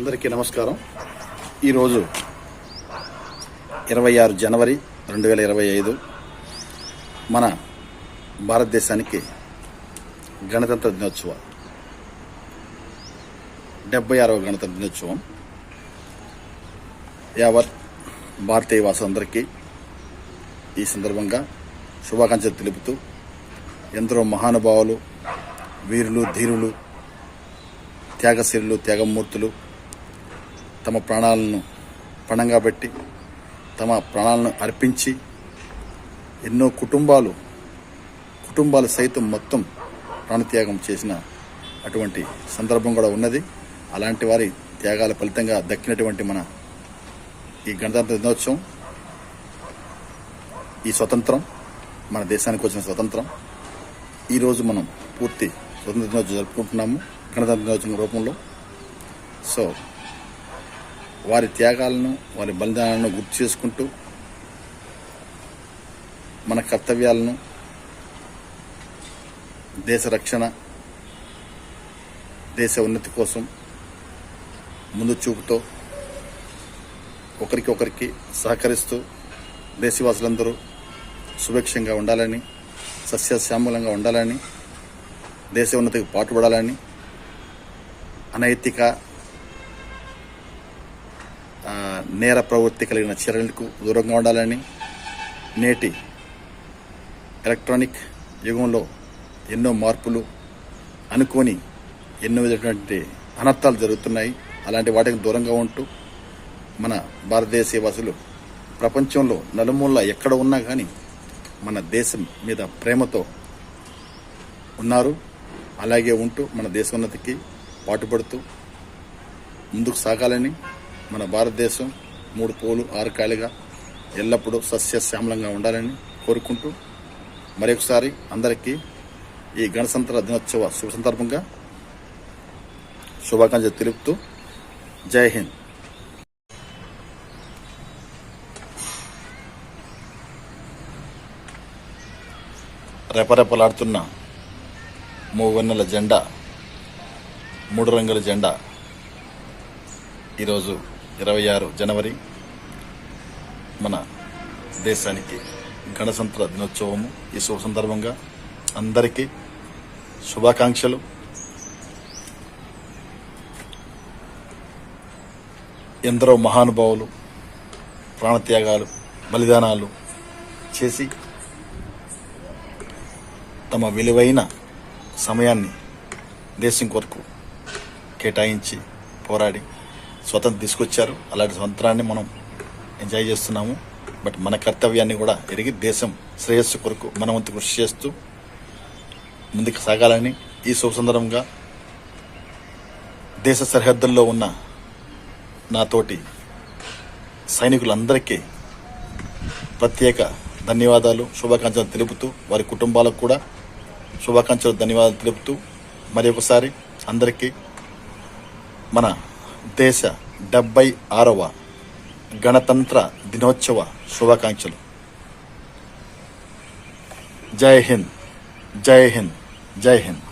అందరికీ నమస్కారం. ఈరోజు ఇరవై ఆరు జనవరి రెండు వేల ఇరవై ఐదు మన భారతదేశానికి గణతంత్ర దినోత్సవం. డెబ్బై ఆరవ గణతంత్ర దినోత్సవం. యావత్ భారతీయ వాసులందరికీ ఈ సందర్భంగా శుభాకాంక్షలు తెలుపుతూ ఎందరో మహానుభావులు వీరులు ధీరులు త్యాగశీలులు త్యాగమూర్తులు తమ ప్రాణాలను పణంగా పెట్టి తమ ప్రాణాలను అర్పించి ఎన్నో కుటుంబాలు కుటుంబాలు సైతం మొత్తం ప్రాణత్యాగం చేసిన అటువంటి సందర్భం కూడా ఉన్నది. అలాంటి వారి త్యాగాల ఫలితంగా దక్కినటువంటి మన ఈ గణతంత్ర దినోత్సవం ఈ స్వతంత్రం మన దేశానికి వచ్చిన స్వతంత్రం. ఈరోజు మనం పూర్తి స్వతంత్ర దినోత్సవం జరుపుకుంటున్నాము గణతంత్ర దినోత్సవం రూపంలో. సో వారి త్యాగాలను వారి బలిదానాలను గుర్తు చేసుకుంటూ మన కర్తవ్యాలను దేశ రక్షణ దేశ ఉన్నతి కోసం ముందు చూపుతో ఒకరికి ఒకరికి సహకరిస్తూ దేశవాసులందరూ సుభిక్షంగా ఉండాలని సస్యశ్యామలంగా ఉండాలని దేశ ఉన్నతికి పాటుపడాలని అనైతిక నేర ప్రవృత్తి కలిగిన చర్యలకు దూరంగా ఉండాలని నేటి ఎలక్ట్రానిక్ యుగంలో ఎన్నో మార్పులు అనుకోని ఎన్నో విధమైనటువంటి అనర్థాలు జరుగుతున్నాయి. అలాంటి వాటికి దూరంగా ఉంటూ మన భారతదేశ వాసులు ప్రపంచంలో నలుమూల ఎక్కడ ఉన్నా కానీ మన దేశం మీద ప్రేమతో ఉన్నారు. అలాగే ఉంటూ మన దేశోన్నతికి పాటుపడుతూ ముందుకు సాగాలని మన భారతదేశం మూడు పోలు ఆరకాయలుగా ఎల్లప్పుడూ సస్యశ్యామలంగా ఉండాలని కోరుకుంటూ మరొకసారి అందరికీ ఈ గణతంత్ర దినోత్సవ శుభ సందర్భంగా శుభాకాంక్షలు తెలుపుతూ జై హింద్. రెపరెపలాడుతున్న మూవన్నెల జెండా మూడు రంగుల జెండా ఈరోజు ఇరవై ఆరు జనవరి మన దేశానికి గణతంత్ర దినోత్సవము. ఈ శుభ సందర్భంగా అందరికీ శుభాకాంక్షలు. ఎందరో మహానుభావులు ప్రాణత్యాగాలు బలిదానాలు చేసి తమ విలువైన సమయాన్ని దేశం కొరకు కేటాయించి పోరాడి స్వతంత్రం తీసుకొచ్చారు. అలాంటి స్వతంత్రాన్ని మనం ఎంజాయ్ చేస్తున్నాము. బట్ మన కర్తవ్యాన్ని కూడా ఎరిగి దేశం శ్రేయస్సు కొరకు మనవంతు కృషి చేస్తూ ముందుకు సాగాలని ఈ శుభ సందర్భంగా దేశ సరిహద్దుల్లో ఉన్న నాతోటి సైనికులందరికీ ప్రత్యేక ధన్యవాదాలు శుభాకాంక్షలు తెలుపుతూ వారి కుటుంబాలకు కూడా శుభాకాంక్షలు ధన్యవాదాలు తెలుపుతూ మరి ఒకసారి అందరికీ మన దేశ డెబ్బై ఆరవ గణతంత్ర దినోత్సవ శుభాకాంక్షలు. జై హింద్ జై హింద్ జై హింద్.